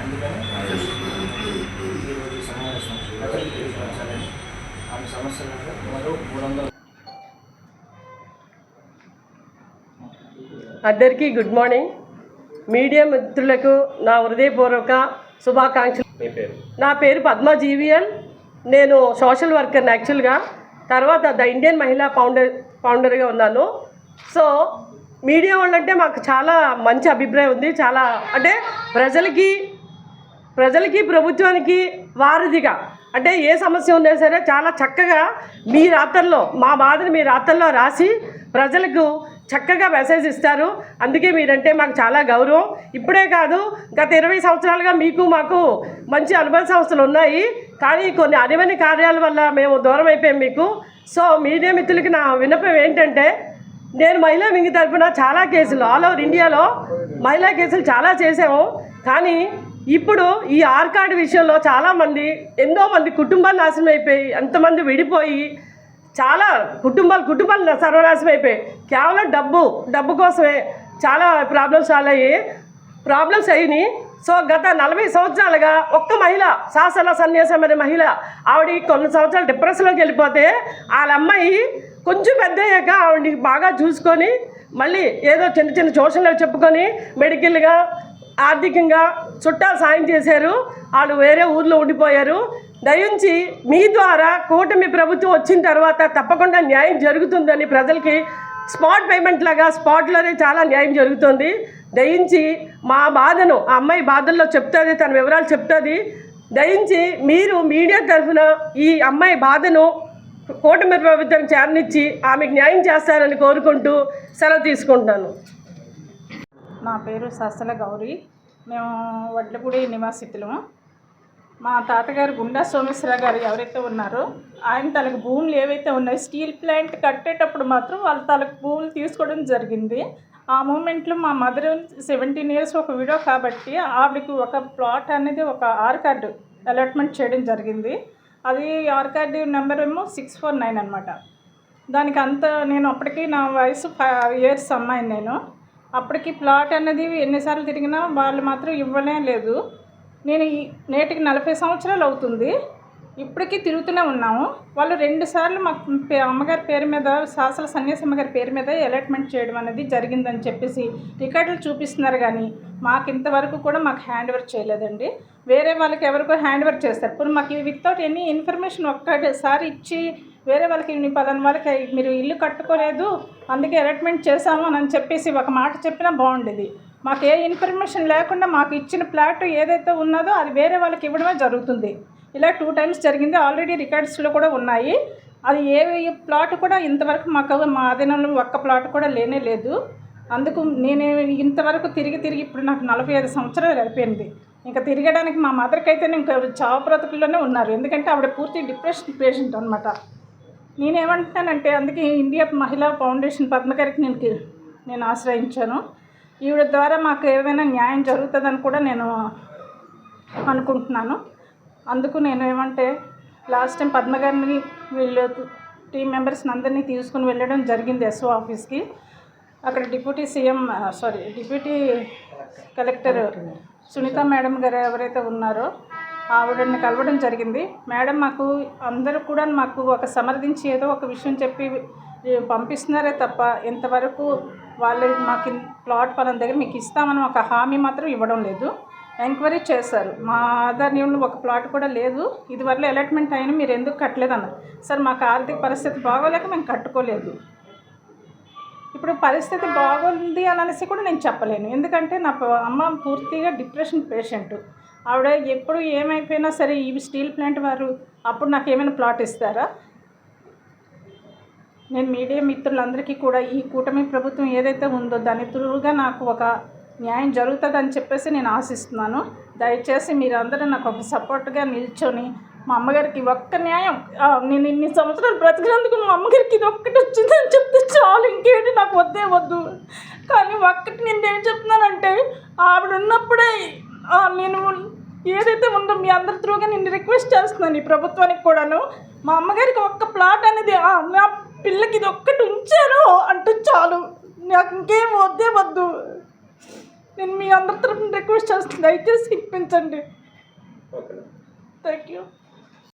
అందుకని ఈరోజు ఈ సమావేశం ప్రజలకు తెలియపరచాలని ఆమె సమస్యలను మరో మూడు వందల అందరికీ గుడ్ మార్నింగ్ మీడియా మిత్రులకు నా హృదయపూర్వక శుభాకాంక్షలు. నా పేరు పద్మ జీవిఎల్ నేను సోషల్ వర్కర్ని యాక్చువల్గా తర్వాత ద ఇండియన్ మహిళా ఫౌండర్ ఫౌండర్గా ఉన్నాను. సో మీడియా వాళ్ళంటే మాకు చాలా మంచి అభిప్రాయం ఉంది. చాలా అంటే ప్రజలకి ప్రజలకి ప్రభుత్వానికి వారధిగా. అంటే ఏ సమస్య ఉన్నా సరే చాలా చక్కగా మీ రాత్రల్లో మా బాధను మీ రాత్రల్లో రాసి ప్రజలకు చక్కగా మెసేజ్ ఇస్తారు. అందుకే మీరంటే మాకు చాలా గౌరవం. ఇప్పుడే కాదు గత ఇరవై సంవత్సరాలుగా మీకు మాకు మంచి అనుబంధ సంస్థలు ఉన్నాయి. కానీ కొన్ని అరివని కార్యాల వల్ల మేము దూరం అయిపోయాం మీకు. సో మీడియా మిత్రులకి నా విన్నపం ఏంటంటే నేను మహిళా వింగి తరఫున చాలా కేసులు ఆల్ ఓవర్ ఇండియాలో మహిళా కేసులు చాలా చేసాము కానీ ఇప్పుడు ఈ ఆర్ కార్డు విషయంలో చాలామంది ఎంతో మంది కుటుంబాలు నాశనం అయిపోయి ఎంతమంది విడిపోయి చాలా కుటుంబాలు కుటుంబాలు సర్వనాశనం అయిపోయాయి కేవలం డబ్బు డబ్బు కోసమే చాలా ప్రాబ్లమ్స్ సాల్వ్ అయ్యాయి ప్రాబ్లమ్స్ అయినాయి సో గత నలభై సంవత్సరాలుగా ఒక్క మహిళ శాసన సన్యాసం అనే మహిళ ఆవిడ కొన్ని సంవత్సరాలు డిప్రెషన్లోకి వెళ్ళిపోతే వాళ్ళ అమ్మాయి కొంచెం పెద్ద అయ్యాక ఆవిడని బాగా చూసుకొని మళ్ళీ ఏదో చిన్న చిన్న ట్యూషన్లు చెప్పుకొని మెడికల్గా ఆర్థికంగా చుట్టాలు సాయం చేశారు. వాళ్ళు వేరే ఊర్లో ఉండిపోయారు. దయించి మీ ద్వారా కూటమి ప్రభుత్వం వచ్చిన తర్వాత తప్పకుండా న్యాయం జరుగుతుందని ప్రజలకి స్పాట్ పేమెంట్ లాగా స్పాట్లోనే చాలా న్యాయం జరుగుతుంది. దయించి మా బాధను ఆ అమ్మాయి బాధల్లో చెప్తుంది తన వివరాలు చెప్తుంది. దయించి మీరు మీడియా తరఫున ఈ అమ్మాయి బాధను కూటమి ప్రభుత్వం చేరనిచ్చి ఆమెకు న్యాయం చేస్తారని కోరుకుంటూ సెలవు తీసుకుంటున్నాను. నా పేరు సస్సల గౌరి. మేము వడ్లపూడి నివాసితులము మా తాతగారు గుండా సోమేశ్వర గారు ఎవరైతే ఉన్నారో ఆయన తనకు భూములు ఏవైతే ఉన్నాయో స్టీల్ ప్లాంట్ కట్టేటప్పుడు మాత్రం వాళ్ళు తనకు భూములు తీసుకోవడం జరిగింది. ఆ మూమెంట్లో మా మదర్ సెవెంటీన్ ఇయర్స్ ఒక విడో కాబట్టి ఆవిడకి ఒక ప్లాట్ అనేది ఒక ఆర్ కార్డు అలాట్మెంట్ చేయడం జరిగింది. అది ఆర్ కార్డు నెంబర్ ఏమో సిక్స్ ఫోర్ నైన్ అనమాట దానికి అంత నేను అప్పటికి నా వయసు ఫైవ్ ఇయర్స్ అమ్మాయిని నేను. అప్పటికి ప్లాట్ అనేది ఎన్నిసార్లు తిరిగినా వాళ్ళు మాత్రం ఇవ్వలే లేదు. నేను నేటికి నలభై సంవత్సరాలు అవుతుంది. ఇప్పటికీ తిరుగుతూనే ఉన్నాము. వాళ్ళు రెండు సార్లు మాకు పే- అమ్మగారి పేరు మీద శాసన సన్యాసి అమ్మగారి పేరు మీద అలాట్మెంట్ చేయడం అనేది జరిగిందని చెప్పేసి రికార్డులు చూపిస్తున్నారు కానీ మాకు ఇంతవరకు కూడా మాకు హ్యాండ్ ఓవర్ చేయలేదండి. వేరే వాళ్ళకి ఎవరికో హ్యాండ్ వర్క్ చేస్తారు. ఇప్పుడు మాకు వితౌట్ ఎనీ ఇన్ఫర్మేషన్ ఒక్కసారి ఇచ్చి వేరే వాళ్ళకి ఇన్ని వాళ్ళకి మీరు ఇల్లు కట్టుకోలేదు అందుకే అలాట్మెంట్ చేశాము అని చెప్పేసి ఒక మాట చెప్పినా బాగుండేది. మాకు ఏ ఇన్ఫర్మేషన్ లేకుండా మాకు ఇచ్చిన ప్లాట్ ఏదైతే ఉన్నదో అది వేరే వాళ్ళకి ఇవ్వడమే జరుగుతుంది. ఇలా టూ టైమ్స్ జరిగింది. ఆల్రెడీ రికార్డ్స్లో కూడా ఉన్నాయి. అది ఏ ప్లాట్ కూడా ఇంతవరకు మాకు మా ఆధీనంలో ఒక్క ప్లాట్ కూడా లేనే లేదు. అందుకు నేను ఇంతవరకు తిరిగి తిరిగి ఇప్పుడు నాకు నలభై ఐదు సంవత్సరాలు గడిపోయింది. ఇంకా తిరగడానికి మా మదర్కి అయితే ఇంకా చావు బ్రతుకుల్లోనే ఉన్నారు. ఎందుకంటే ఆవిడ పూర్తి డిప్రెషన్ పేషెంట్ అనమాట నేనేమంటున్నానంటే అందుకే ఇండియా మహిళా ఫౌండేషన్ పద్మగారికి నేను నేను ఆశ్రయించాను. ఈవిడ ద్వారా మాకు ఏమైనా న్యాయం జరుగుతుందని కూడా నేను అనుకుంటున్నాను. అందుకు నేను ఏమంటే లాస్ట్ టైం పద్మగారిని వీళ్ళు టీం మెంబర్స్ని అందరినీ తీసుకుని వెళ్ళడం జరిగింది ఎస్ఓ ఆఫీస్కి. అక్కడ deputy CM sorry deputy collector Sunitha madam గారు ఎవరైతే ఉన్నారో ఆవిడని కలవడం జరిగింది. మేడం మాకు అందరూ కూడా మాకు ఒక సమర్థించి ఏదో ఒక విషయం చెప్పి పంపిస్తున్నారే తప్ప ఇంతవరకు వాళ్ళు మాకు ప్లాట్ పలం దగ్గర మీకు ఇస్తామని ఒక హామీ మాత్రం ఇవ్వడం లేదు. ఎంక్వైరీ చేశారు. మా ఆధార్ నియమంలో ఒక ప్లాట్ కూడా లేదు. ఇది వల్ల అలాట్మెంట్ అయినా మీరు ఎందుకు కట్టలేదు అన్నారు సార్ మాకు ఆర్థిక పరిస్థితి బాగోలేక మేము కట్టుకోలేదు. ఇప్పుడు పరిస్థితి బాగుంది అని అనేసి కూడా నేను చెప్పలేను. ఎందుకంటే నా అమ్మ పూర్తిగా డిప్రెషన్ పేషెంట్. ఆవిడ ఎప్పుడు ఏమైపోయినా సరే ఈ స్టీల్ ప్లాంట్ వారు అప్పుడు నాకు ఏమైనా ప్లాట్ ఇస్తారా? నేను మీడియా మిత్రులందరికీ కూడా ఈ కూటమి ప్రభుత్వం ఏదైతే ఉందో దాని త్రూగా నాకు ఒక న్యాయం జరుగుతుందని చెప్పేసి నేను ఆశిస్తున్నాను. దయచేసి మీరందరూ నాకు ఒక సపోర్ట్గా నిల్చొని మా అమ్మగారికి ఒక్క న్యాయం నేను ఇన్ని సంవత్సరాలు బ్రతికినందుకు మా అమ్మగారికి ఇది ఒక్కటి వచ్చిందని చెప్తే చాలు ఇంకేంటి నాకు వద్దే వద్దు. కానీ ఒక్కటి నేను ఏం చెప్తున్నానంటే ఆవిడ ఉన్నప్పుడే నేను ఏదైతే ఉందో మీ అందరి త్రూగా నేను రిక్వెస్ట్ చేస్తున్నాను ఈ ప్రభుత్వానికి కూడాను. మా అమ్మగారికి ఒక్క ప్లాట్ అనేది నా పిల్లకి ఇది ఒక్కటి ఉంచారు అంటూ చాలు. నాకు ఇంకేం వద్దే వద్దు. నేను మీ అందరి తరఫున రిక్వెస్ట్ చేస్తున్నాను. దయచేసి ఇప్పించండి. Thank you